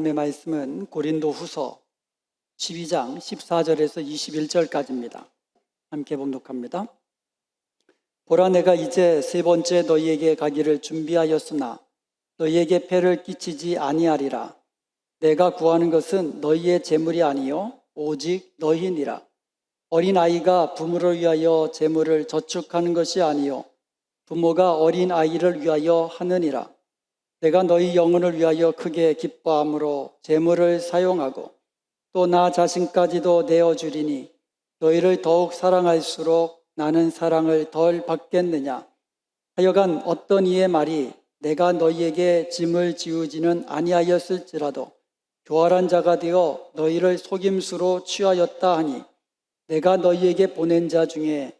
하나님의 말씀은 고린도 후서 12장 14절에서 21절까지입니다. 함께 봉독합니다. 보라 내가 이제 세 번째 너희에게 가기를 준비하였으나 너희에게 폐를 끼치지 아니하리라. 내가 구하는 것은 너희의 재물이 아니요 오직 너희니라. 어린 아이가 부모를 위하여 재물을 저축하는 것이 아니요 부모가 어린 아이를 위하여 하느니라. 내가 너희 영혼을 위하여 크게 기뻐함으로 재물을 사용하고 또 나 자신까지도 내어 주리니 너희를 더욱 사랑할수록 나는 사랑을 덜 받겠느냐. 하여간 어떤 이의 말이 내가 너희에게 짐을 지우지는 아니하였을지라도 교활한 자가 되어 너희를 속임수로 취하였다 하니 내가 너희에게 보낸 자 중에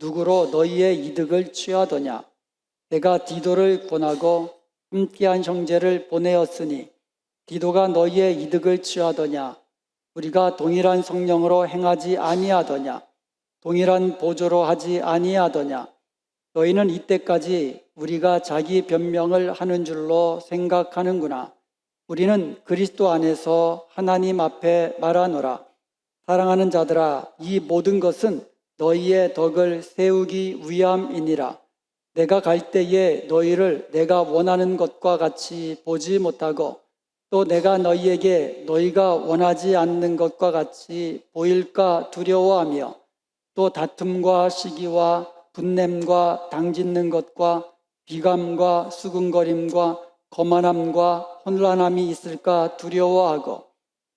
누구로 너희의 이득을 취하더냐 내가 디도를 권하고 함께한 형제를 보내었으니 디도가 너희의 이득을 취하더냐? 우리가 동일한 성령으로 행하지 아니하더냐? 동일한 보조로 하지 아니하더냐? 너희는 이때까지 우리가 자기 변명을 하는 줄로 생각하는구나. 우리는 그리스도 안에서 하나님 앞에 말하노라. 사랑하는 자들아 이 모든 것은 너희의 덕을 세우기 위함이니라 내가 갈 때에 너희를 내가 원하는 것과 같이 보지 못하고 또 내가 너희에게 너희가 원하지 않는 것과 같이 보일까 두려워하며 또 다툼과 시기와 분냄과 당짓는 것과 비감과 수근거림과 거만함과 혼란함이 있을까 두려워하고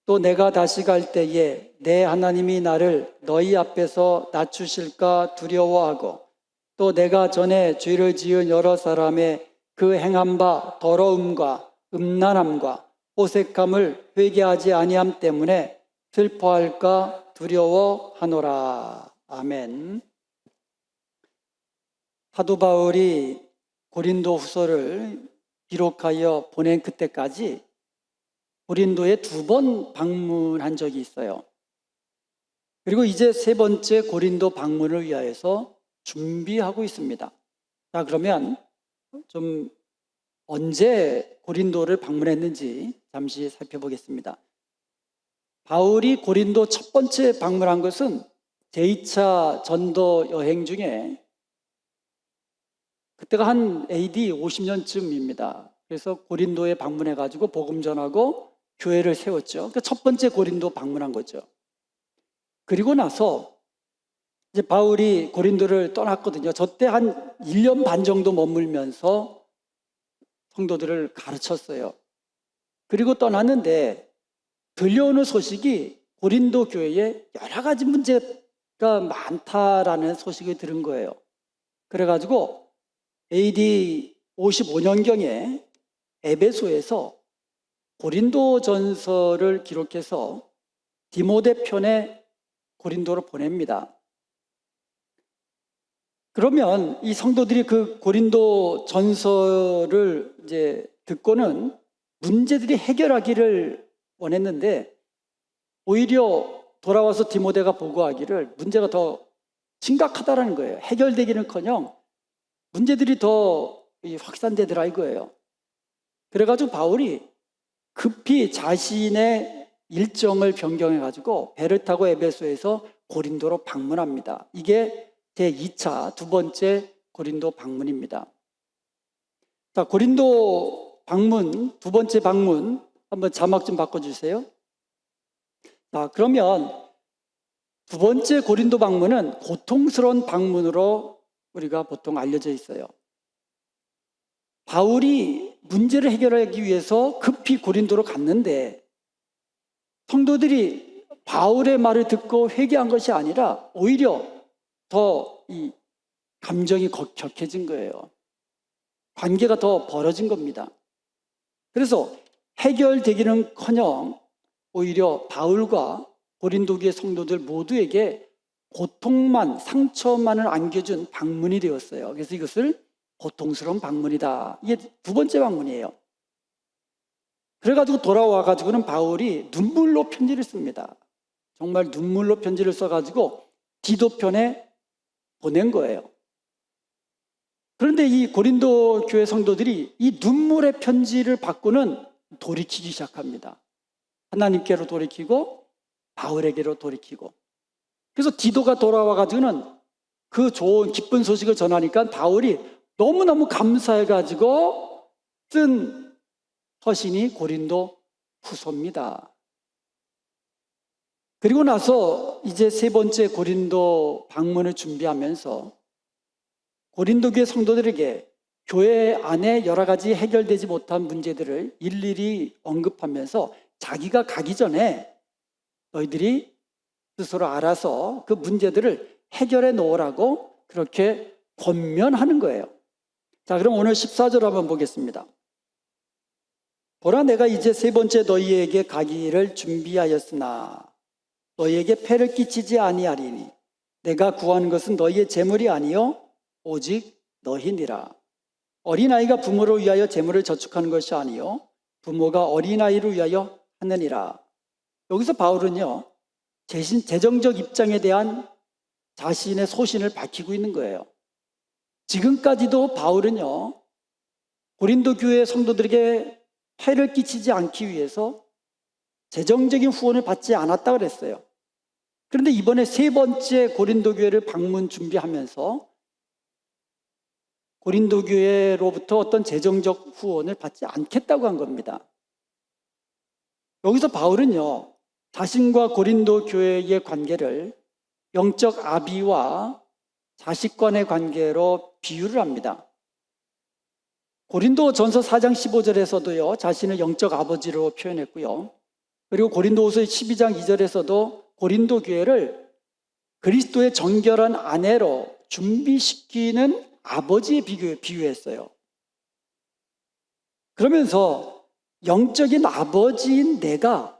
또 내가 다시 갈 때에 내 하나님이 나를 너희 앞에서 낮추실까 두려워하고 또 내가 전에 죄를 지은 여러 사람의 그 행한 바 더러움과 음란함과 호색함을 회개하지 아니함 때문에 슬퍼할까 두려워하노라. 아멘. 사도 바울이 고린도 후서를 기록하여 보낸 그때까지 고린도에 두 번 방문한 적이 있어요. 그리고 이제 세 번째 고린도 방문을 위하여서 준비하고 있습니다. 자, 그러면 좀 언제 고린도를 방문했는지 잠시 살펴보겠습니다. 바울이 고린도 첫 번째 방문한 것은 제2차 전도 여행 중에 그때가 한 AD 50년쯤입니다. 그래서 고린도에 방문해 가지고 복음 전하고 교회를 세웠죠. 그러니까 첫 번째 고린도 방문한 거죠. 그리고 나서 이제 바울이 고린도를 떠났거든요. 저 때 한 1년 반 정도 머물면서 성도들을 가르쳤어요. 그리고 떠났는데 들려오는 소식이 고린도 교회에 여러 가지 문제가 많다라는 소식을 들은 거예요. 그래가지고 AD 55년경에 에베소에서 고린도 전서를 기록해서 디모데 편에 고린도로 보냅니다. 그러면 이 성도들이 그 고린도 전서를 이제 듣고는 문제들이 해결하기를 원했는데 오히려 돌아와서 디모데가 보고하기를 문제가 더 심각하다라는 거예요. 해결되기는커녕 문제들이 더 확산되더라 이거예요. 그래가지고 바울이 급히 자신의 일정을 변경해 가지고 배를 타고 에베소에서 고린도로 방문합니다. 이게 제 2차 두 번째 고린도 방문입니다. 자, 고린도 방문 두 번째 방문 한번 자막 좀 바꿔 주세요. 자, 그러면 두 번째 고린도 방문은 고통스러운 방문으로 우리가 보통 알려져 있어요. 바울이 문제를 해결하기 위해서 급히 고린도로 갔는데 성도들이 바울의 말을 듣고 회개한 것이 아니라 오히려 더 이 감정이 격해진 거예요. 관계가 더 벌어진 겁니다. 그래서 해결되기는 커녕 오히려 바울과 고린도교의 성도들 모두에게 고통만, 상처만을 안겨준 방문이 되었어요. 그래서 이것을 고통스러운 방문이다. 이게 두 번째 방문이에요. 그래가지고 돌아와가지고는 바울이 눈물로 편지를 씁니다. 정말 눈물로 편지를 써가지고 디도 편에 보낸 거예요. 그런데 이 고린도 교회 성도들이 이 눈물의 편지를 받고는 돌이키기 시작합니다. 하나님께로 돌이키고 바울에게로 돌이키고 그래서 디도가 돌아와 가지고는 그 좋은 기쁜 소식을 전하니까 바울이 너무너무 감사해 가지고 쓴 서신이 고린도 후서입니다. 그리고 나서 이제 세 번째 고린도 방문을 준비하면서 고린도 교회 성도들에게 교회 안에 여러 가지 해결되지 못한 문제들을 일일이 언급하면서 자기가 가기 전에 너희들이 스스로 알아서 그 문제들을 해결해 놓으라고 그렇게 권면하는 거예요. 자, 그럼 오늘 14절 한번 보겠습니다. 보라 내가 이제 세 번째 너희에게 가기를 준비하였으나 너희에게 폐를 끼치지 아니하리니 내가 구하는 것은 너희의 재물이 아니요 오직 너희니라. 어린아이가 부모를 위하여 재물을 저축하는 것이 아니요 부모가 어린아이를 위하여 하느니라. 여기서 바울은요. 재신, 재정적 입장에 대한 자신의 소신을 밝히고 있는 거예요. 지금까지도 바울은요. 고린도 교회 성도들에게 해를 끼치지 않기 위해서 재정적인 후원을 받지 않았다 그랬어요. 그런데 이번에 세 번째 고린도 교회를 방문 준비하면서 고린도 교회로부터 어떤 재정적 후원을 받지 않겠다고 한 겁니다. 여기서 바울은요, 자신과 고린도 교회의 관계를 영적 아비와 자식 간의 관계로 비유를 합니다. 고린도 전서 4장 15절에서도요, 자신을 영적 아버지로 표현했고요. 그리고 고린도후서 12장 2절에서도 고린도 교회를 그리스도의 정결한 아내로 준비시키는 아버지의 비교, 비유했어요. 그러면서 영적인 아버지인 내가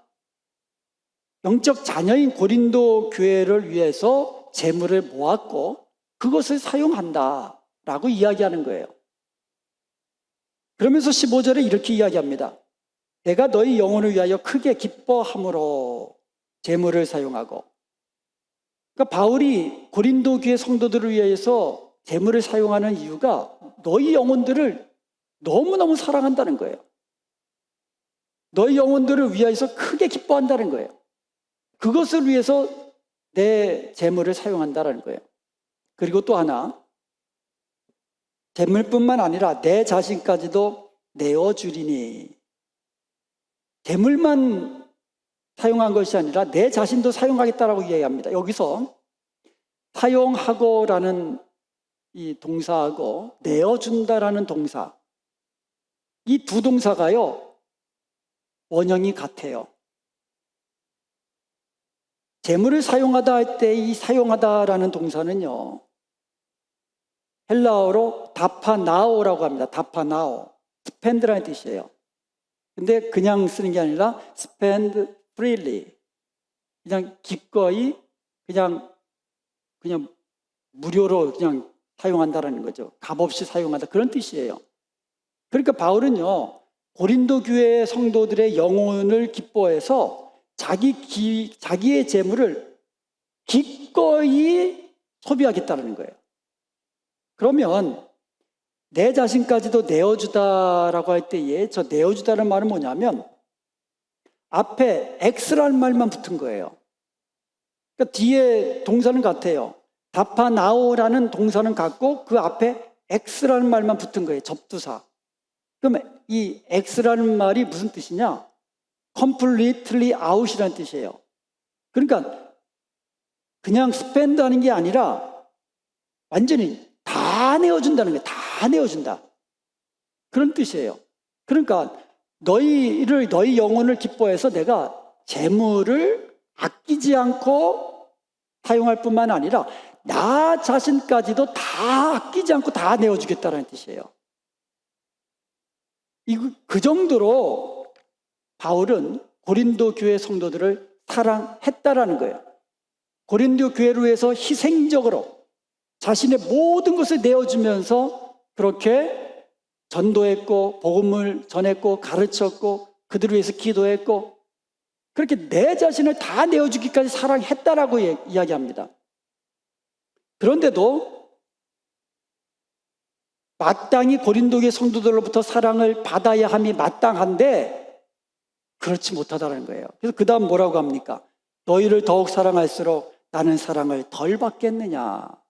영적 자녀인 고린도 교회를 위해서 재물을 모았고 그것을 사용한다 라고 이야기하는 거예요. 그러면서 15절에 이렇게 이야기합니다. 내가 너희 영혼을 위하여 크게 기뻐함으로 재물을 사용하고 그러니까 바울이 고린도 교회 성도들을 위해서 재물을 사용하는 이유가 너희 영혼들을 너무너무 사랑한다는 거예요. 너희 영혼들을 위하여서 크게 기뻐한다는 거예요. 그것을 위해서 내 재물을 사용한다는 거예요. 그리고 또 하나, 재물뿐만 아니라 내 자신까지도 내어주리니. 재물만 사용한 것이 아니라 내 자신도 사용하겠다라고 이야기합니다. 여기서 사용하고라는 이 동사하고 내어준다라는 동사, 이 두 동사가요, 원형이 같아요. 재물을 사용하다 할 때 이 사용하다라는 동사는요, 헬라어로 다파나오라고 합니다. 다파나오. 스펜드라는 뜻이에요. 근데 그냥 쓰는 게 아니라 spend freely. 그냥 기꺼이 그냥 그냥 무료로 그냥 사용한다라는 거죠. 값없이 사용한다 그런 뜻이에요. 그러니까 바울은요. 고린도 교회 성도들의 영혼을 기뻐해서 자기 기, 자기의 재물을 기꺼이 소비하겠다는 거예요. 그러면 내 자신까지도 내어주다라고 할 때에 저 내어주다는 말은 뭐냐면 앞에 x라는 말만 붙은 거예요. 그러니까 뒤에 동사는 같아요. 다파나오라는 동사는 같고 그 앞에 x라는 말만 붙은 거예요. 접두사. 그러면 이 x라는 말이 무슨 뜻이냐? completely out이라는 뜻이에요. 그러니까 그냥 spend 하는 게 아니라 완전히 다 내어준다는 거예요. 다 내어준다. 그런 뜻이에요. 그러니까 너희를, 너희 영혼을 기뻐해서 내가 재물을 아끼지 않고 사용할 뿐만 아니라 나 자신까지도 다 아끼지 않고 다 내어주겠다는 뜻이에요. 그 정도로 바울은 고린도 교회 성도들을 사랑했다라는 거예요. 고린도 교회를 위해서 희생적으로 자신의 모든 것을 내어주면서 그렇게 전도했고 복음을 전했고 가르쳤고 그들을 위해서 기도했고 그렇게 내 자신을 다 내어주기까지 사랑했다라고 이야기합니다. 그런데도 마땅히 고린도의 성도들로부터 사랑을 받아야 함이 마땅한데 그렇지 못하다는 거예요. 그래서 그 다음 뭐라고 합니까? 너희를 더욱 사랑할수록 나는 사랑을 덜 받겠느냐.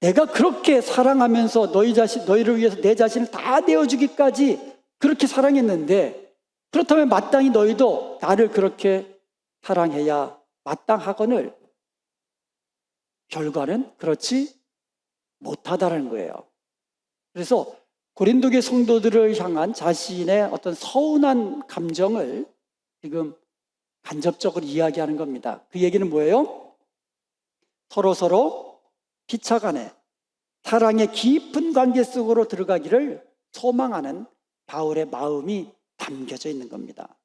내가 그렇게 사랑하면서 너희 자신, 너희를 위해서 내 자신을 다 내어주기까지 그렇게 사랑했는데 그렇다면 마땅히 너희도 나를 그렇게 사랑해야 마땅하거늘 결과는 그렇지 못하다는 거예요. 그래서 고린도계 성도들을 향한 자신의 어떤 서운한 감정을 지금 간접적으로 이야기하는 겁니다. 그 얘기는 뭐예요? 서로 서로 피차간에 사랑의 깊은 관계 속으로 들어가기를 소망하는 바울의 마음이 담겨져 있는 겁니다.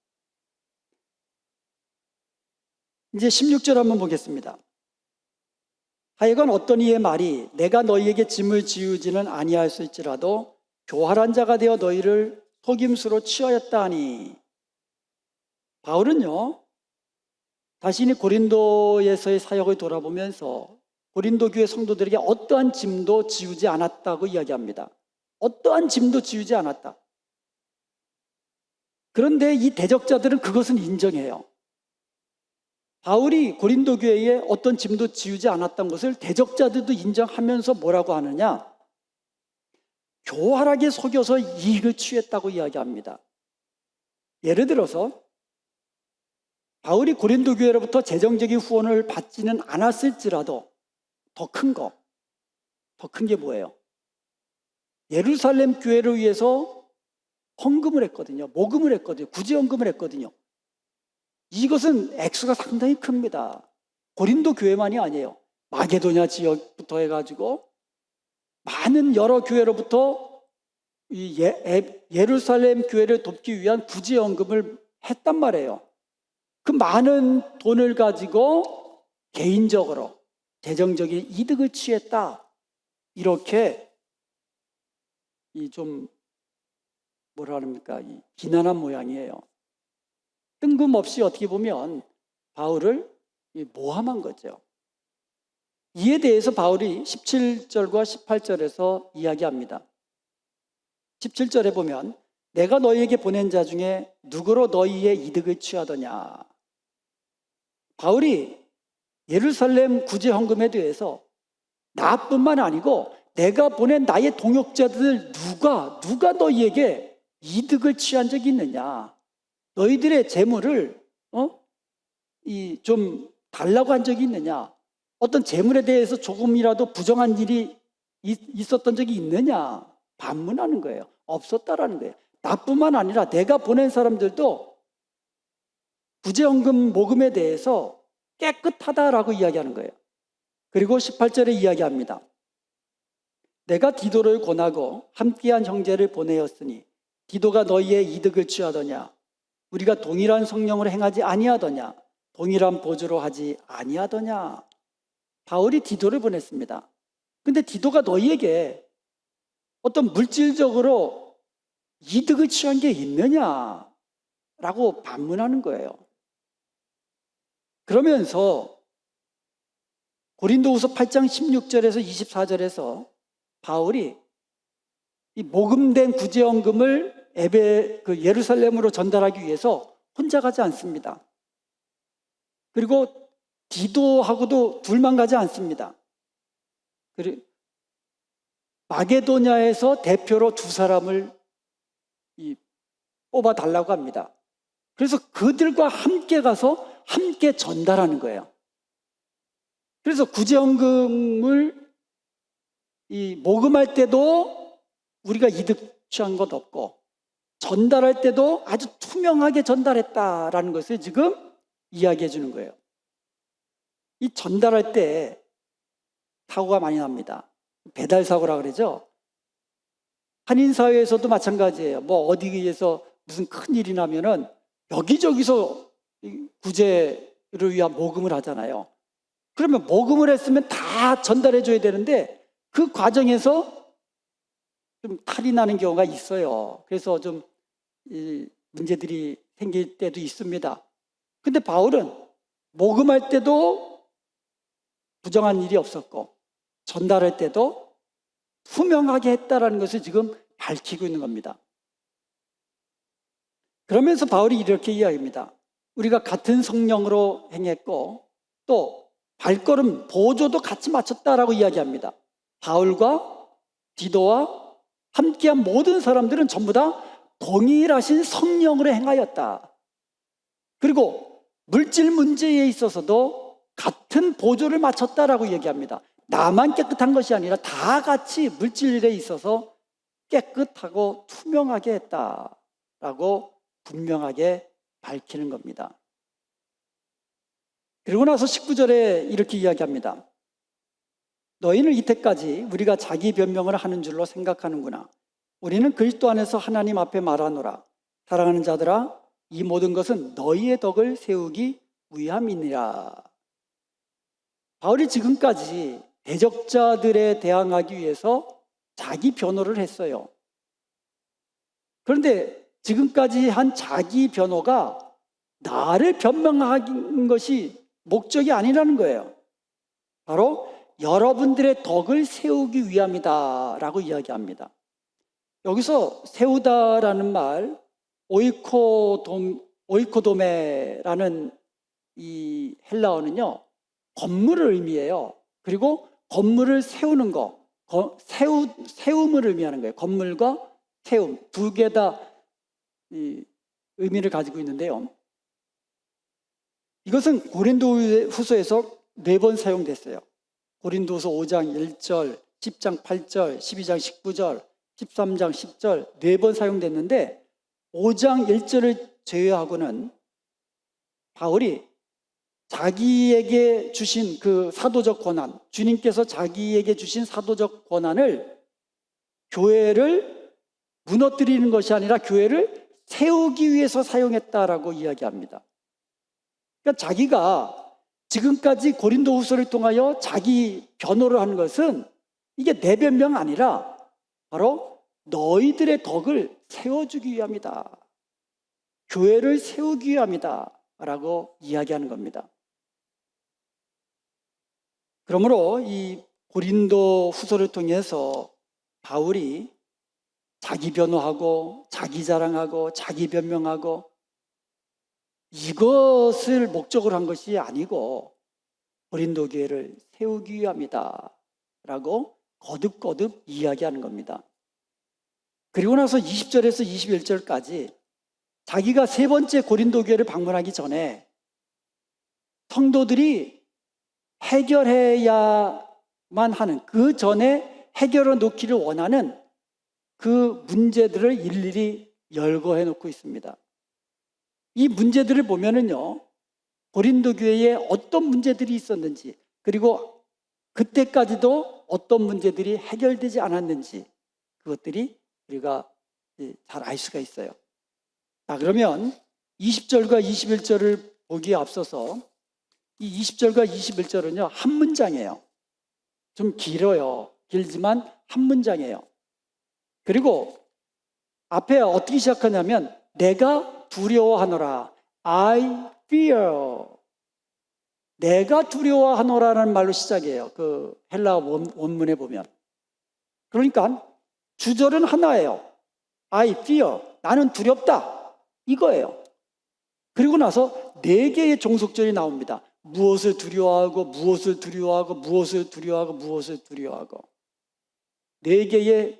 이제 16절 한번 보겠습니다. 하여간 어떤 이의 말이 내가 너희에게 짐을 지우지는 아니할 수 있지라도 교활한 자가 되어 너희를 속임수로 취하였다 하니 바울은요 자신이 고린도에서의 사역을 돌아보면서 고린도 교회 성도들에게 어떠한 짐도 지우지 않았다고 이야기합니다. 어떠한 짐도 지우지 않았다. 그런데 이 대적자들은 그것은 인정해요. 바울이 고린도 교회에 어떤 짐도 지우지 않았던 것을 대적자들도 인정하면서 뭐라고 하느냐? 교활하게 속여서 이익을 취했다고 이야기합니다. 예를 들어서 바울이 고린도 교회로부터 재정적인 후원을 받지는 않았을지라도 더 큰 거, 더 큰 게 뭐예요? 예루살렘 교회를 위해서 헌금을 했거든요. 모금을 했거든요. 구제헌금을 했거든요. 이것은 액수가 상당히 큽니다. 고린도 교회만이 아니에요. 마게도냐 지역부터 해가지고 많은 여러 교회로부터 이 예, 예루살렘 교회를 돕기 위한 구제연금을 했단 말이에요. 그 많은 돈을 가지고 개인적으로 재정적인 이득을 취했다. 이렇게 이 좀 뭐라 합니까? 이 비난한 모양이에요. 뜬금없이 어떻게 보면 바울을 모함한 거죠. 이에 대해서 바울이 17절과 18절에서 이야기합니다. 17절에 보면 내가 너희에게 보낸 자 중에 누구로 너희의 이득을 취하더냐. 바울이 예루살렘 구제 헌금에 대해서 나뿐만 아니고 내가 보낸 나의 동역자들 누가 누가 너희에게 이득을 취한 적이 있느냐? 너희들의 재물을 어? 이 좀 달라고 한 적이 있느냐? 어떤 재물에 대해서 조금이라도 부정한 일이 있었던 적이 있느냐? 반문하는 거예요. 없었다라는 거예요. 나뿐만 아니라 내가 보낸 사람들도 구제헌금 모금에 대해서 깨끗하다라고 이야기하는 거예요. 그리고 18절에 이야기합니다. 내가 디도를 권하고 함께한 형제를 보내었으니 디도가 너희의 이득을 취하더냐 우리가 동일한 성령을 행하지 아니하더냐 동일한 보조로 하지 아니하더냐 바울이 디도를 보냈습니다. 근데 디도가 너희에게 어떤 물질적으로 이득을 취한 게 있느냐? 라고 반문하는 거예요. 그러면서 고린도후서 8장 16절에서 24절에서 바울이 이 모금된 구제연금을 에베 그 예루살렘으로 전달하기 위해서 혼자 가지 않습니다. 그리고 디도하고도 둘만 가지 않습니다. 그리고 마게도냐에서 대표로 두 사람을 뽑아 달라고 합니다. 그래서 그들과 함께 가서 함께 전달하는 거예요. 그래서 구제연금을 이 모금할 때도 우리가 이득 취한 것 없고 전달할 때도 아주 투명하게 전달했다라는 것을 지금 이야기해 주는 거예요. 이 전달할 때 사고가 많이 납니다. 배달 사고라 그러죠. 한인 사회에서도 마찬가지예요. 뭐 어디에서 무슨 큰 일이 나면은 여기저기서 구제를 위한 모금을 하잖아요. 그러면 모금을 했으면 다 전달해 줘야 되는데 그 과정에서 좀 탈이 나는 경우가 있어요. 그래서 좀 문제들이 생길 때도 있습니다. 근데 바울은 모금할 때도 부정한 일이 없었고 전달할 때도 투명하게 했다라는 것을 지금 밝히고 있는 겁니다. 그러면서 바울이 이렇게 이야기합니다. 우리가 같은 성령으로 행했고 또 발걸음 보조도 같이 맞췄다라고 이야기합니다. 바울과 디도와 함께한 모든 사람들은 전부 다 동일하신 성령으로 행하였다. 그리고 물질 문제에 있어서도 같은 보조를 맞췄다라고 얘기합니다. 나만 깨끗한 것이 아니라 다 같이 물질일에 있어서 깨끗하고 투명하게 했다라고 분명하게 밝히는 겁니다. 그리고 나서 19절에 이렇게 이야기합니다. 너희는 이때까지 우리가 자기 변명을 하는 줄로 생각하는구나. 우리는 그리스도 안에서 하나님 앞에 말하노라. 사랑하는 자들아, 이 모든 것은 너희의 덕을 세우기 위함이니라. 바울이 지금까지 대적자들에 대항하기 위해서 자기 변호를 했어요. 그런데 지금까지 한 자기 변호가 나를 변명하는 것이 목적이 아니라는 거예요. 바로 여러분들의 덕을 세우기 위함이다라고 이야기합니다. 여기서 세우다라는 말 오이코돔 오이코도메라는 이 헬라어는요 건물을 의미해요. 그리고 건물을 세우는 거, 거- 세우 세움을 의미하는 거예요. 건물과 세움 두 개 다 의미를 가지고 있는데요. 이것은 고린도 후서에서 네 번 사용됐어요. 고린도서 5장 1절, 10장 8절, 12장 19절, 13장 10절 네 번 사용됐는데 5장 1절을 제외하고는 바울이 자기에게 주신 그 사도적 권한, 주님께서 자기에게 주신 사도적 권한을 교회를 무너뜨리는 것이 아니라 교회를 세우기 위해서 사용했다라고 이야기합니다. 그러니까 자기가 지금까지 고린도 후서를 통하여 자기 변호를 하는 것은 이게 내 변명 아니라 바로 너희들의 덕을 세워주기 위함이다. 교회를 세우기 위함이다. 라고 이야기하는 겁니다. 그러므로 이 고린도 후서를 통해서 바울이 자기 변호하고 자기 자랑하고 자기 변명하고 이것을 목적으로 한 것이 아니고 고린도 교회를 세우기 위함이다 라고 거듭거듭 이야기하는 겁니다. 그리고 나서 20절에서 21절까지 자기가 세 번째 고린도 교회를 방문하기 전에 성도들이 해결해야만 하는 그 전에 해결해 놓기를 원하는 그 문제들을 일일이 열거해 놓고 있습니다. 이 문제들을 보면은요, 고린도 교회에 어떤 문제들이 있었는지, 그리고 그때까지도 어떤 문제들이 해결되지 않았는지, 그것들이 우리가 잘 알 수가 있어요. 자, 그러면 20절과 21절을 보기에 앞서서 이 20절과 21절은요, 한 문장이에요. 좀 길어요. 길지만 한 문장이에요. 그리고 앞에 어떻게 시작하냐면, 내가 두려워하노라. I fear. 내가 두려워하노라는 말로 시작해요. 그 헬라 원, 원문에 보면. 그러니까 주절은 하나예요. I fear. 나는 두렵다. 이거예요. 그리고 나서 네 개의 종속절이 나옵니다. 무엇을 두려워하고, 무엇을 두려워하고, 무엇을 두려워하고, 무엇을 두려워하고. 네 개의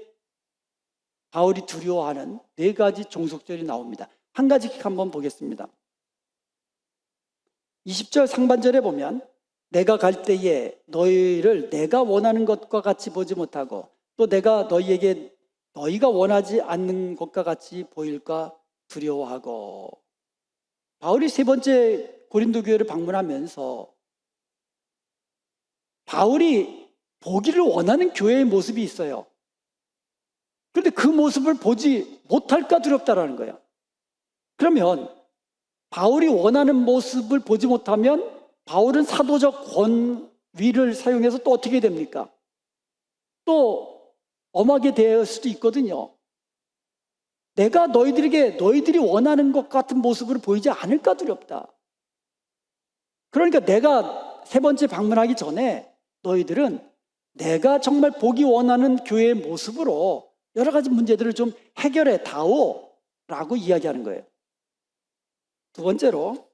바울이 두려워하는 네 가지 종속절이 나옵니다. 한 가지씩 한번 보겠습니다. 20절 상반절에 보면 내가 갈 때에 너희를 내가 원하는 것과 같이 보지 못하고 또 내가 너희에게 너희가 원하지 않는 것과 같이 보일까 두려워하고 바울이 세 번째 고린도 교회를 방문하면서 바울이 보기를 원하는 교회의 모습이 있어요. 그런데 그 모습을 보지 못할까 두렵다라는 거예요. 그러면 바울이 원하는 모습을 보지 못하면 바울은 사도적 권위를 사용해서 또 어떻게 됩니까? 또 엄하게 대할 수도 있거든요. 내가 너희들에게 너희들이 원하는 것 같은 모습을 보이지 않을까 두렵다. 그러니까 내가 세 번째 방문하기 전에 너희들은 내가 정말 보기 원하는 교회의 모습으로 여러 가지 문제들을 좀 해결해 다오 라고 이야기하는 거예요. 두 번째로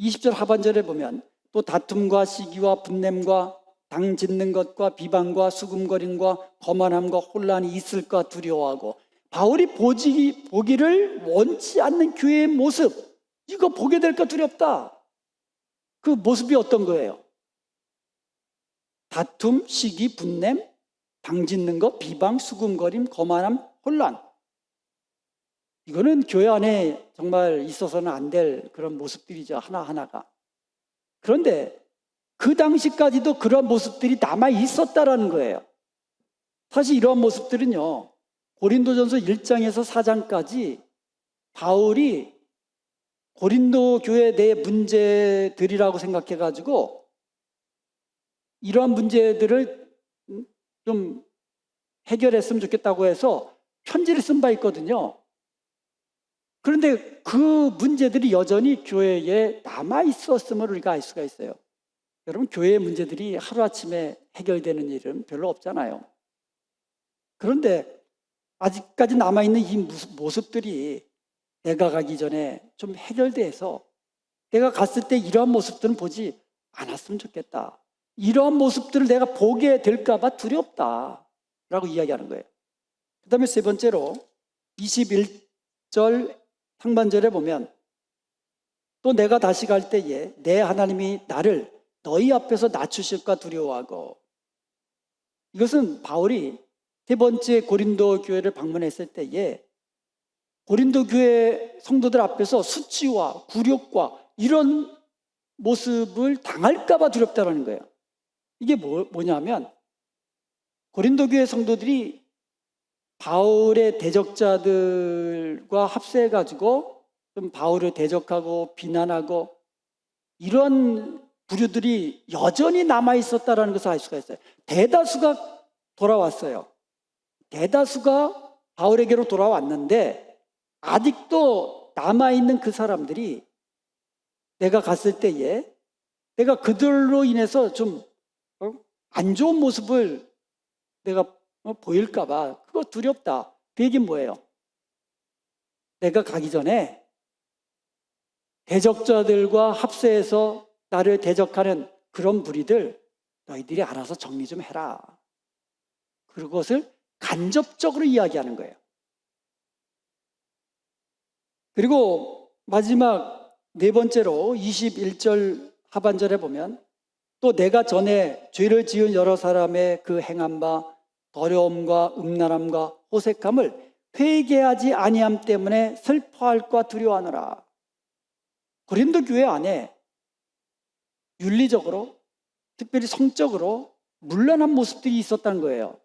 20절 하반절에 보면 또 다툼과 시기와 분냄과 당 짓는 것과 비방과 수금거림과 거만함과 혼란이 있을까 두려워하고 바울이 보지, 보기를 원치 않는 교회의 모습 이거 보게 될까 두렵다. 그 모습이 어떤 거예요? 다툼, 시기, 분냄, 당 짓는 것, 비방, 수금거림, 거만함, 혼란. 이거는 교회 안에 정말 있어서는 안 될 그런 모습들이죠. 하나하나가. 그런데 그 당시까지도 그런 모습들이 남아 있었다라는 거예요. 사실 이러한 모습들은요. 고린도전서 1장에서 4장까지 바울이 고린도 교회 내 문제들이라고 생각해 가지고 이러한 문제들을 좀 해결했으면 좋겠다고 해서 편지를 쓴 바 있거든요. 그런데 그 문제들이 여전히 교회에 남아 있었음을 우리가 알 수가 있어요. 여러분, 교회의 문제들이 하루아침에 해결되는 일은 별로 없잖아요. 그런데 아직까지 남아있는 이 모습들이 내가 가기 전에 좀 해결돼서 내가 갔을 때 이러한 모습들은 보지 않았으면 좋겠다. 이러한 모습들을 내가 보게 될까봐 두렵다. 라고 이야기하는 거예요. 그 다음에 세 번째로 21절 상반절에 보면 또 내가 다시 갈 때에 내 하나님이 나를 너희 앞에서 낮추실까 두려워하고 이것은 바울이 세 번째 고린도 교회를 방문했을 때에 고린도 교회 성도들 앞에서 수치와 굴욕과 이런 모습을 당할까봐 두렵다는 거예요. 이게 뭐, 뭐냐면 고린도 교회 성도들이 바울의 대적자들과 합세해 가지고 좀 바울을 대적하고 비난하고 이런 부류들이 여전히 남아 있었다라는 것을 알 수가 있어요. 대다수가 돌아왔어요. 대다수가 바울에게로 돌아왔는데 아직도 남아 있는 그 사람들이 내가 갔을 때에 내가 그들로 인해서 좀 안 좋은 모습을 내가 어, 보일까봐 그거 두렵다. 그 얘기는 뭐예요? 내가 가기 전에 대적자들과 합세해서 나를 대적하는 그런 무리들 너희들이 알아서 정리 좀 해라. 그것을 간접적으로 이야기하는 거예요. 그리고 마지막 네 번째로 21절 하반절에 보면 또 내가 전에 죄를 지은 여러 사람의 그바 어려움과 음란함과 호색함을 회개하지 아니함 때문에 슬퍼할까 두려워하노라. 고린도 교회 안에 윤리적으로 특별히 성적으로 문란한 모습들이 있었다는 거예요.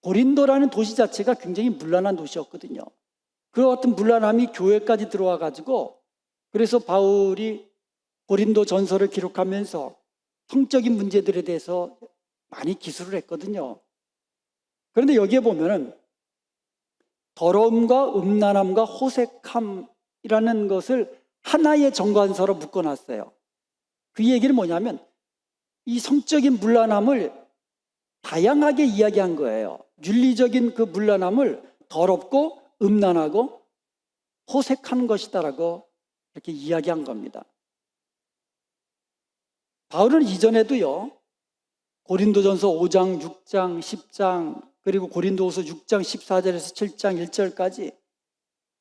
고린도라는 도시 자체가 굉장히 문란한 도시였거든요. 그 같은 문란함이 교회까지 들어와 가지고 그래서 바울이 고린도 전설을 기록하면서 성적인 문제들에 대해서 많이 기술을 했거든요. 그런데 여기에 보면은 더러움과 음란함과 호색함이라는 것을 하나의 정관서로 묶어놨어요. 그 얘기는 뭐냐면 이 성적인 문란함을 다양하게 이야기한 거예요. 윤리적인 그 문란함을 더럽고 음란하고 호색한 것이다라고 이렇게 이야기한 겁니다. 바울은 이전에도요, 고린도전서 5장, 6장, 10장, 그리고 고린도후서 6장 14절에서 7장 1절까지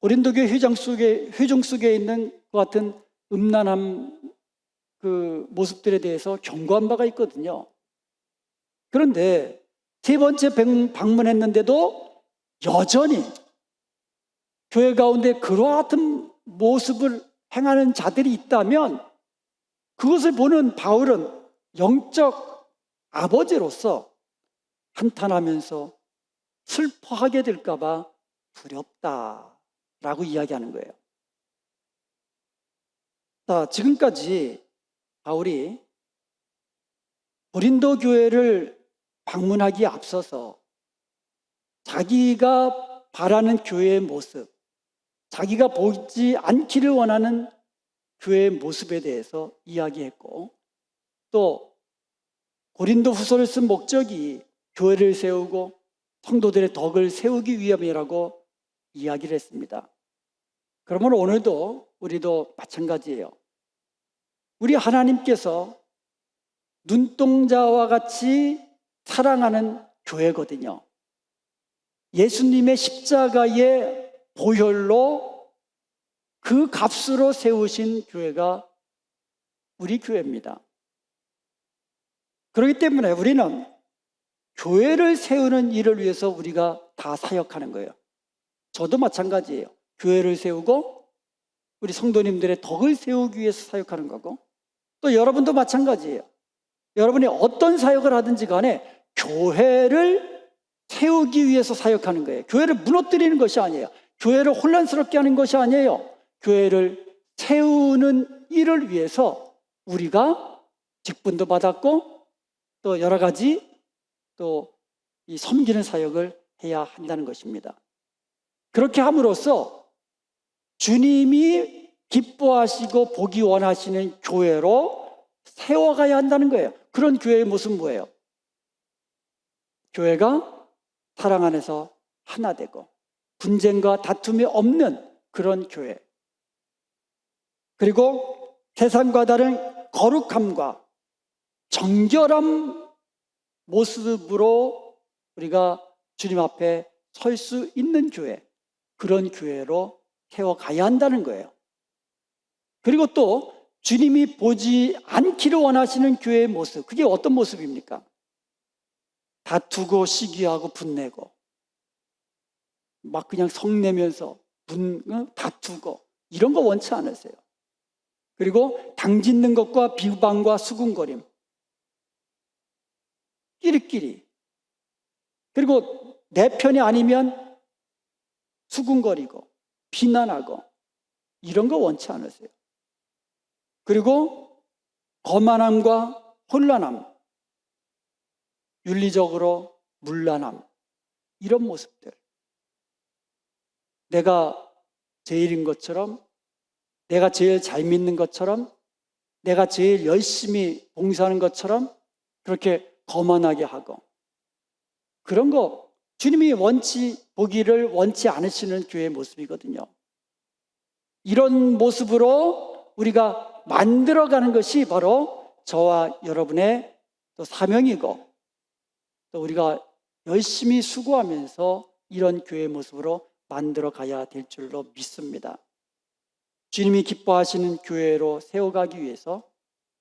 고린도교회 회장 속에 회중 속에 있는 그 같은 음란함 그 모습들에 대해서 경고한 바가 있거든요. 그런데 세 번째 방문했는데도 여전히 교회 가운데 그와 같은 모습을 행하는 자들이 있다면 그것을 보는 바울은 영적 아버지로서 한탄하면서 슬퍼하게 될까봐 두렵다 라고 이야기하는 거예요. 자, 지금까지 바울이 고린도 교회를 방문하기에 앞서서 자기가 바라는 교회의 모습, 자기가 보지 않기를 원하는 교회의 모습에 대해서 이야기했고 또 고린도 후서를 쓴 목적이 교회를 세우고 성도들의 덕을 세우기 위함이라고 이야기를 했습니다. 그러면 오늘도 우리도 마찬가지예요. 우리 하나님께서 눈동자와 같이 사랑하는 교회거든요. 예수님의 십자가의 보혈로 그 값으로 세우신 교회가 우리 교회입니다. 그렇기 때문에 우리는 교회를 세우는 일을 위해서 우리가 다 사역하는 거예요. 저도 마찬가지예요. 교회를 세우고 우리 성도님들의 덕을 세우기 위해서 사역하는 거고 또 여러분도 마찬가지예요. 여러분이 어떤 사역을 하든지 간에 교회를 세우기 위해서 사역하는 거예요. 교회를 무너뜨리는 것이 아니에요. 교회를 혼란스럽게 하는 것이 아니에요. 교회를 세우는 일을 위해서 우리가 직분도 받았고 또 여러 가지 또 이 섬기는 사역을 해야 한다는 것입니다. 그렇게 함으로써 주님이 기뻐하시고 보기 원하시는 교회로 세워가야 한다는 거예요. 그런 교회의 모습 뭐예요? 교회가 사랑 안에서 하나 되고 분쟁과 다툼이 없는 그런 교회. 그리고 세상과 다른 거룩함과 정결함 모습으로 우리가 주님 앞에 설 수 있는 교회, 그런 교회로 세워가야 한다는 거예요. 그리고 또 주님이 보지 않기를 원하시는 교회의 모습, 그게 어떤 모습입니까? 다투고 시기하고 분내고, 막 그냥 성내면서 분, 어? 다투고, 이런 거 원치 않으세요. 그리고 당짓는 것과 비방과 수군거림, 끼리끼리. 그리고 내 편이 아니면 수군거리고 비난하고 이런 거 원치 않으세요. 그리고 거만함과 혼란함, 윤리적으로 물란함 이런 모습들. 내가 제일인 것처럼 내가 제일 잘 믿는 것처럼 내가 제일 열심히 봉사하는 것처럼 그렇게 거만하게 하고 그런 거 주님이 원치 보기를 원치 않으시는 교회의 모습이거든요. 이런 모습으로 우리가 만들어가는 것이 바로 저와 여러분의 또 사명이고 또 우리가 열심히 수고하면서 이런 교회의 모습으로 만들어 가야 될 줄로 믿습니다. 주님이 기뻐하시는 교회로 세워가기 위해서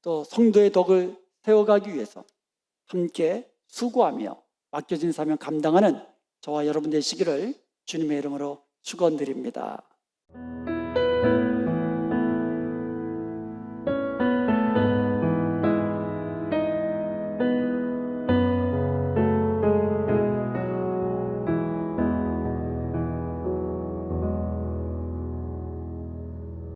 또 성도의 덕을 세워가기 위해서 함께 수고하며 맡겨진 사명 감당하는 저와 여러분 되시기를 주님의 이름으로 축원드립니다.